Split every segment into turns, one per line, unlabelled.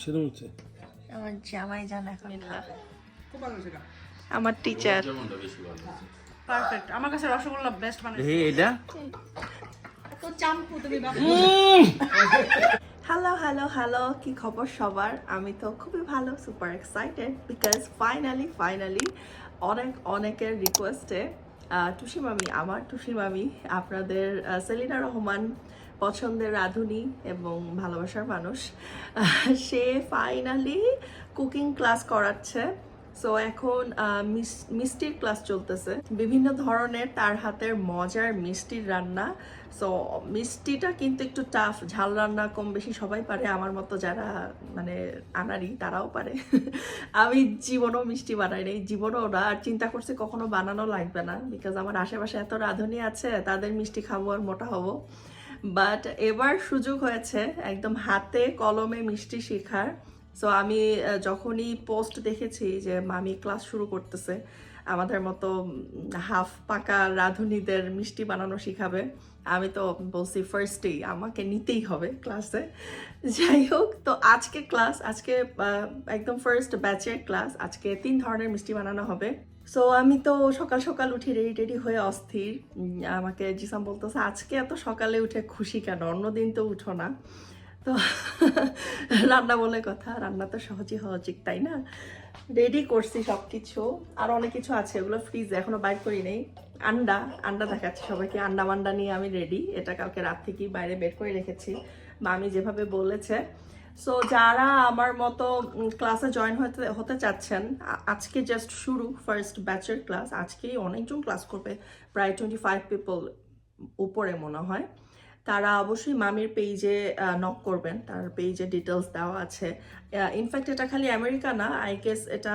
সেরকম হচ্ছে।
আমার জামাই জান এখন আমার টিচার
পারফেক্ট আমার কাছে রসগোল্লা বেস্ট মানে
এটা
তো চাম্পু তুমি
হ্যালো হ্যালো হ্যালো কি খবর সবার? আমি তো খুবই ভালো super excited because finally finally অনেক অনেকের রিকোয়েস্টে টুসি মামি আমার টুসি মামি আপনাদের সেলিনা রহমান পছন্দের রাঁধুনি এবং ভালোবাসার মানুষ। সে ফাইনালি কুকিং ক্লাস করাচ্ছে। সো এখন মিষ্টির ক্লাস চলতেছে। বিভিন্ন ধরনের তার হাতের মজার মিষ্টির রান্না। সো মিষ্টিটা কিন্তু একটু টাফ ঝাল রান্না কম বেশি সবাই পারে। আমার মতো যারা মানে আনারি, তারাও পারে। আমি জীবনও মিষ্টি বানাই নাই, জীবনও না। আর চিন্তা করছে কখনো বানানো লাগবে না। বিকজ আমার আশেপাশে এত রাঁধুনি আছে, তাদের মিষ্টি খাব আর মোটা হব। বাট এবার সুযোগ হয়েছে একদম হাতে কলমে মিষ্টি শেখার। সো আমি যখনই পোস্ট দেখেছি যে মামি ক্লাস শুরু করতেছে, আমাদের মতো হাফ পাকা রাঁধুনিদের মিষ্টি বানানো শিখাবে আমি তো বলছি ফার্স্টেই আমাকে নিতেই হবে ক্লাসে যাই হোক, তো আজকে ক্লাস আজকে একদম ফার্স্ট ব্যাচের ক্লাস আজকে তিন ধরনের মিষ্টি বানানো হবে। সো আমি তো সকাল সকাল উঠে রেডি টেডি হয়ে অস্থির। আমাকে জিসাম বলতেছে, আজকে এত সকালে উঠে খুশি কেন? অন্যদিন তো উঠো না। তো রান্না বলে কথা, রান্না তো সহজই হওয়া উচিত, তাই না? রেডি করছি সব কিছু আর অনেক কিছু আছে ওগুলো ফ্রিজে এখনও বাইর করি নেই। আন্ডা আন্ডা দেখাচ্ছি সবাইকে। আন্ডা মান্ডা নিয়ে আমি রেডি এটা কালকে রাত থেকেই বাইরে বের করে রেখেছি। মামি যেভাবে বলেছে। সো যারা আমার মতো ক্লাসে জয়েন হতে হতে চাচ্ছেন আজকে জাস্ট শুরু ফার্স্ট ব্যাচের ক্লাস আজকেই অনেকজন ক্লাস করবে। প্রায় টোয়েন্টি ফাইভ পিপল উপরে মনে হয়। তারা অবশ্যই মামির পেজে নক করবেন। তার পেজে ডিটেলস দেওয়া আছে। ইনফ্যাক্ট এটা খালি আমেরিকা না আই গেস এটা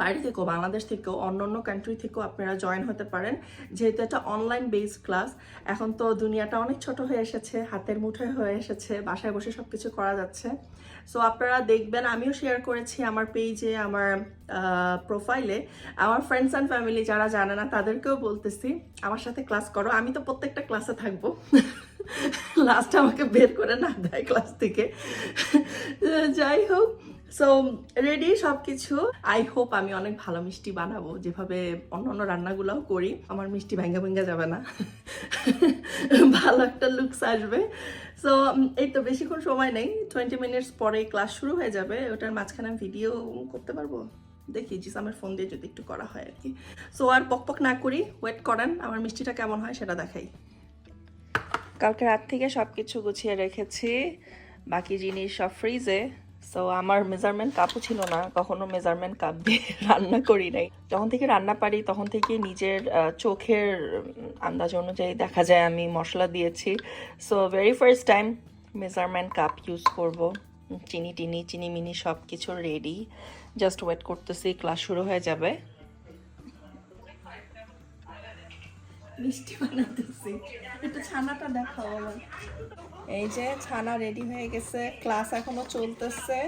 বাইরে থেকেও, বাংলাদেশ থেকেও অন্য অন্য কান্ট্রি থেকেও আপনারা জয়েন হতে পারেন। যেহেতু এটা অনলাইন বেসড ক্লাস এখন তো দুনিয়াটা অনেক ছোট হয়ে এসেছে, হাতের মুঠোয় হয়ে এসেছে, বাসায় বসে সব কিছু করা যাচ্ছে। সো আপনারা দেখবেন, আমিও শেয়ার করেছি আমার পেজে আমার প্রোফাইলে আমার ফ্রেন্ডস অ্যান্ড ফ্যামিলি যারা জানে না, তাদেরকেও বলতেছি, আমার সাথে ক্লাস করো। আমি তো প্রত্যেকটা ক্লাসে থাকব। লাস্ট আমাকে বের করে না দেয় ক্লাস থেকে। যাই হোক সো রেডি সব কিছু আই হোপ আমি অনেক ভালো মিষ্টি বানাবো। যেভাবে অন্য অন্য রান্নাগুলোও করি, আমার মিষ্টি ভেঙ্গা ভেঙ্গা যাবে না। ভালো একটা লুকস আসবে। সো এই তো বেশিক্ষণ সময় নেই। টোয়েন্টি মিনিটস পরে ক্লাস শুরু হয়ে যাবে। ওটার মাঝখানে ভিডিও করতে পারব? দেখি জিস আমার ফোন দিয়ে যদি একটু করা হয় আর কি। সো আর পক পক না করি ওয়েট করেন, আমার মিষ্টিটা কেমন হয় সেটা দেখাই। কালকে রাত থেকে সব কিছু গুছিয়ে রেখেছি। বাকি জিনিস সব ফ্রিজে সো আমার মেজারমেন্ট কাপও ছিল না, কখনো মেজারমেন্ট কাপ দিয়ে রান্না করি নাই। যখন থেকে রান্না পারি, তখন থেকে নিজের চোখের আন্দাজ অনুযায়ী দেখা যায়, আমি মশলা দিয়েছি। So very first time measurement cup use করব। চিনি টিনি, চিনি মিনি সব কিছু রেডি জাস্ট ওয়েট করতেছি ক্লাস শুরু হয়ে যাবে। মিষ্টি বানাতেছি। একটু ছানাটা দেখাও আমার। এই যে ছানা রেডি হয়ে গেছে ক্লাস এখনও চলতেছে।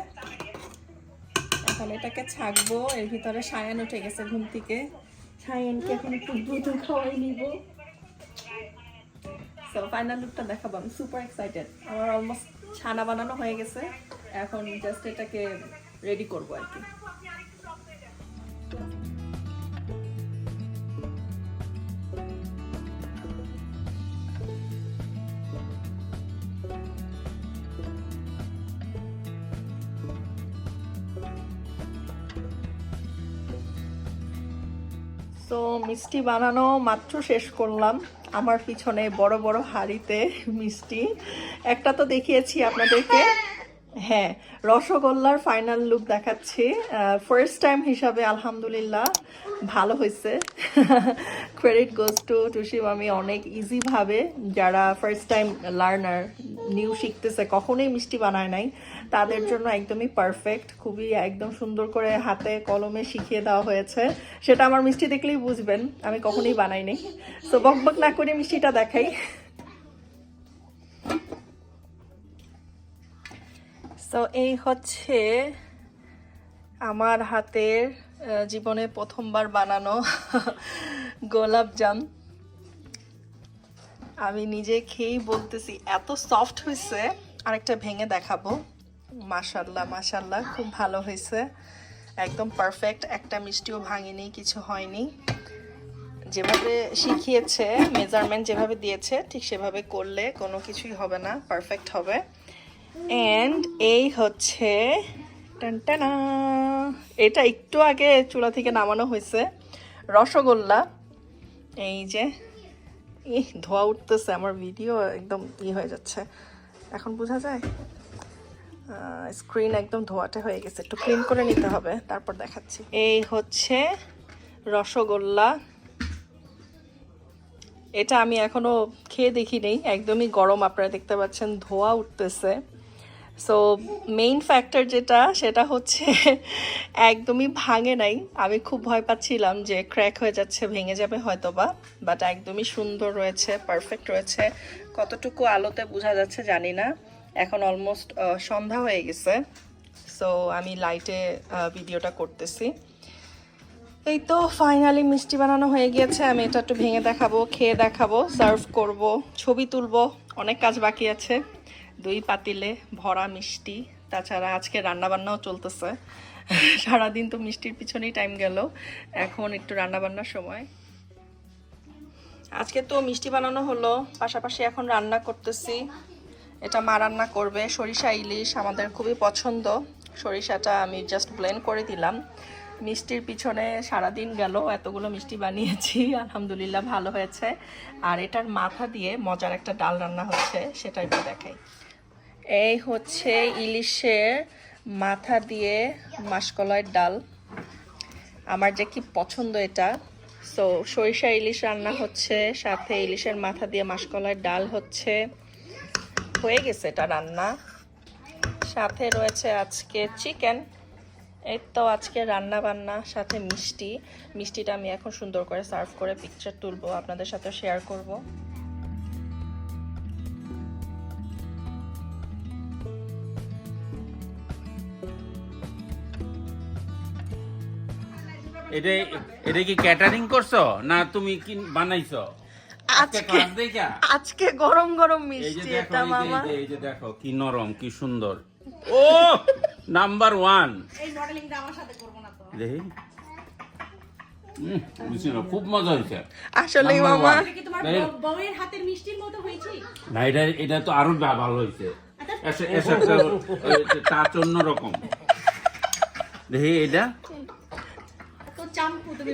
এখন এটাকে ছাকবো, এর ভিতরে সায়ান উঠে গেছে ঘুম থেকে। সায়ানকে এখন একটু দুধ খাওয়াই নিব। সো ফাইনাল লুকটা দেখাবো, আমি সুপার এক্সাইটেড আমার অলমোস্ট ছানা বানানো হয়ে গেছে। এখন জাস্ট এটাকে রেডি করব আর কি। তো মিষ্টি বানানো মাত্র শেষ করলাম। আমার পিছনে বড় বড় হাড়িতে মিষ্টি। একটা তো দেখিয়েছি আপনাদেরকে। হ্যাঁ রসগোল্লার ফাইনাল লুক দেখাচ্ছি। ফার্স্ট টাইম হিসাবে আলহামদুলিল্লাহ ভালো হয়েছে। ক্রেডিট গোজ টু টুসি মামি অনেক ইজিভাবে যারা ফার্স্ট টাইম লার্নার নিউ শিখতেছে, কখনোই মিষ্টি বানায় নাই। তাদের জন্য একদমই পারফেক্ট খুবই একদম সুন্দর করে হাতে কলমে শিখিয়ে দেওয়া হয়েছে। সেটা আমার মিষ্টি দেখলেই বুঝবেন, আমি কখনোই বানাই নাই। তো বক বক না করে মিষ্টিটা দেখাই। তো এই হচ্ছে আমার হাতের জীবনে প্রথমবার বানানো গোলাপ জাম। আমি নিজে খেয়েই বলতেছি, এত সফট হয়েছে, আরেকটা ভেঙে দেখাবো। মাশাল্লাহ মাশাল্লাহ, খুব ভালো হয়েছে। একদম পারফেক্ট একটা মিষ্টিও ভাঙেনি, কিছু হয়নি। যেভাবে শিখিয়েছে মেজারমেন্ট যেভাবে দিয়েছে, ঠিক সেভাবে করলে কোনো কিছুই হবে না পারফেক্ট হবে। অ্যান্ড এই হচ্ছে এটা একটু আগে চুলা থেকে নামানো হয়েছে। রসগোল্লা। এই যে, ইহ, ধোয়া উঠতেছে, আমার ভিডিও একদম ই হয়ে যাচ্ছে। এখন বোঝা যায়? স্ক্রিন একদম ধোয়াটে হয়ে গেছে। একটু ক্লিন করে নিতে হবে, তারপর দেখাচ্ছি। এই হচ্ছে রসগোল্লা। এটা আমি এখনও খেয়ে দেখি নেই একদমই গরম, আপনারা দেখতে পাচ্ছেন, ধোয়া উঠতেছে। সো মেইন ফ্যাক্টর যেটা, সেটা হচ্ছে একদমই ভাঙে নাই। আমি খুব ভয় পাচ্ছিলাম যে ক্র্যাক হয়ে যাচ্ছে, ভেঙে যাবে হয়তো বা বাট একদমই সুন্দর রয়েছে পারফেক্ট রয়েছে। কতটুকু আলোতে বোঝা যাচ্ছে জানি না। এখন অলমোস্ট সন্ধ্যা হয়ে গেছে। সো আমি লাইটে ভিডিওটা করতেছি। এই তো ফাইনালি মিষ্টি বানানো হয়ে গিয়েছে। আমি এটা একটু ভেঙে দেখাবো, খেয়ে দেখাবো সার্ভ করব, ছবি তুলব, অনেক কাজ বাকি আছে। দুই পাতিলে ভরা মিষ্টি, তাছাড়া আজকে রান্নাবান্নাও চলতেছে। সারাদিন তো মিষ্টির পিছনেই টাইম গেল। এখন একটু রান্নাবান্নার সময়। আজকে তো মিষ্টি বানানো হলো, পাশাপাশি এখন রান্না করতেছি। এটা মা রান্না করবে, সরিষা, ইলিশ আমাদের খুবই পছন্দ। সরিষাটা আমি জাস্ট ব্লেন্ড করে দিলাম। মিষ্টির পিছনে সারাদিন গেল, এতগুলো মিষ্টি বানিয়েছি, আলহামদুলিল্লাহ ভালো হয়েছে। আর এটার মাথা দিয়ে মজার একটা ডাল রান্না হচ্ছে, সেটা একটু দেখাই। এই হচ্ছে ইলিশের মাথা দিয়ে মাসকলাইয়ের ডাল। আমার যে কি পছন্দ এটা। সো সরিষা ইলিশ রান্না হচ্ছে, সাথে ইলিশের মাথা দিয়ে মাসকলাইয়ের ডাল হচ্ছে। হয়ে গেছে এটা রান্না। সাথে রয়েছে আজকে চিকেন। এই তো আজকে রান্না বান্না সাথে মিষ্টি। মিষ্টিটা আমি এখন সুন্দর করে সার্ভ করে পিকচার তুলবো, আপনাদের সাথে শেয়ার করব।
এটা এটা কি ক্যাটারিং করছ? না তুমি কি বানাইছো? আজকে
আজকে গরম গরম মিষ্টি এটা মামা।
এই যে- দেখো কি নরম কি সুন্দর। ও নাম্বার ওয়ান
এই মডেলিংটা আমার সাথে করব না তো।
দেখি। উম, বুঝছি না, খুব মজা হয়েছে
আসলে মামা।
এটা বউয়ের হাতের মিষ্টির মতো হয়েছে?
না এটা এটা তো আরও ভালো হয়েছে এসে- এসে একটা, ওই, অন্য রকম। দেখি এটা।
চাম্পু তুমি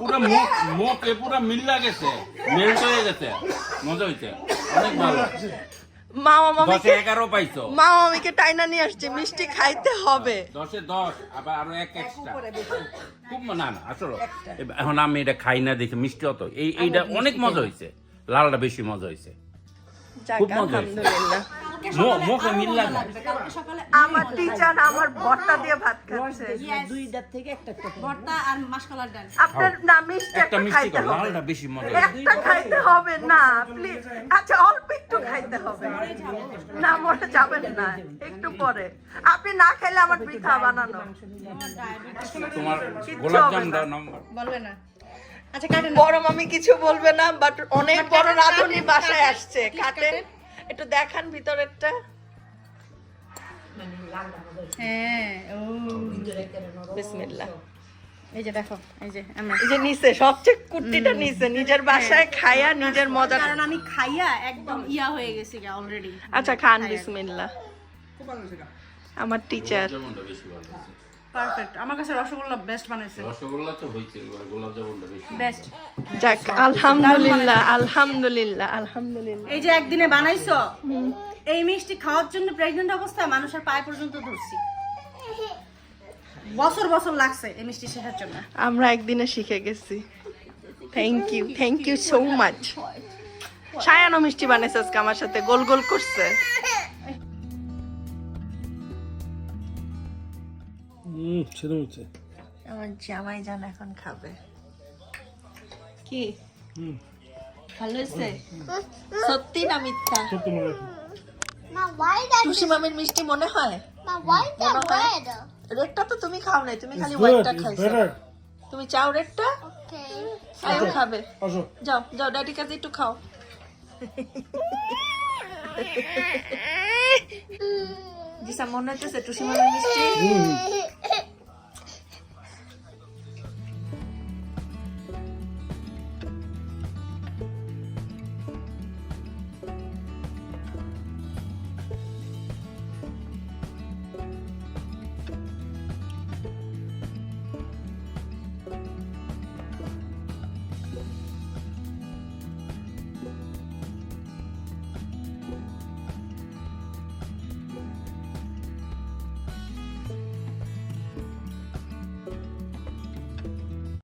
পুরো মুখ মুখে পুরো মিল্লা গেছে মেল্ট হয়ে গেছে। মজা হয়েছে অনেক ভালো।
মামা মামিকে
এগারো পাইছো।
মামা মামিকে টাইনা নিয়ে আসছে মিষ্টি খাইতে হবে।
দশে দশ আবার আরও এক এক্সট্রা খুব না না আসলে। এখন আমি এটা খাই না দেখি মিষ্টি অত। এই এইটা অনেক মজা হয়েছে লালটা বেশি মজা হয়েছে খুব মজা হয়েছে।
আলহামদুলিল্লাহ
মু- মুখে মিল্লা না
কালকে সকালে
আমার টিচার আমার ভর্তা দিয়ে ভাত খাচ্ছে।
ভর্তা আর মাসকলার ডাল।
আপনার না মিষ্টি
একটা
একটা খাইতে হবে।
লালটা বেশি মজা
একটা খাইতে হবে না প্লিজ আচ্ছা অল্প একটু খাইতে হবে। না মরে যাবেন না একটু পরে। আপনি না খেলে আমার পিঠা বানানো।
তোমার গোলাপ জাম দাও নম্বর।
বলবে না। আচ্ছা কাটেন
বড় মামি কিছু বলবে না বাট অনেক বড় রাঁধুনি বাসায় আসছে। কাটেন একটু দেখান ভিতরেরটা।
হ্যাঁ ও।
বিসমিল্লাহ।
এই যে দেখো এই যে আমরা।
এই যে নিচে সবচেয়ে কুর্তিটা নিচে নিজের বাসায় খায়া নিজের মজা
কারণ আমি খাইয়া একদম ইয়া হয়ে গেছি অলরেডি
আচ্ছা খান বিসমিল্লাহ। আমার টিচার
জামুনটা বেশি ভালো হয়েছে।
পারফেক্ট আমার কাছে রসগোল্লা বেস্ট বানাইছে।
রসগোল্লা তো হয়েছে গোলাপ জামুনটা বেশি
বেস্ট
যাক আলহামদুলিল্লাহ আলহামদুলিল্লাহ আলহামদুলিল্লাহ।
এই যে একদিনে বানাইছো এই মিষ্টি খাওয়ার জন্য প্রেগনেন্ট অবস্থায় মানুষের পায়ে পর্যন্ত ধরছি। বছর বছর লাগছে এই মিষ্টি শেখার জন্য।
আমরা একদিনে শিখে গেছি। Thank you thank you so much cyano মিষ্টি বানাইছে আজকে আমার সাথে গোল গোল করছে।
সেরকম হচ্ছে
আমার জামাই জান এখন খাবে। কি? ভালো হয়েছে? সত্যি না মিথ্যা?
সত্যি মনে হয়?
টুসি মামির মিষ্টি মনে হয়? রেডটা তো তুমি খাও নাই তুমি খালি হোয়াইটটা খাইছো। তুমি চাও রেডটা. আয়ও খাবে।
আসো।
যাও যাও ড্যাডি কাছে একটু খাও। জিসা মনে হচ্ছে টুসি মামির মিষ্টি?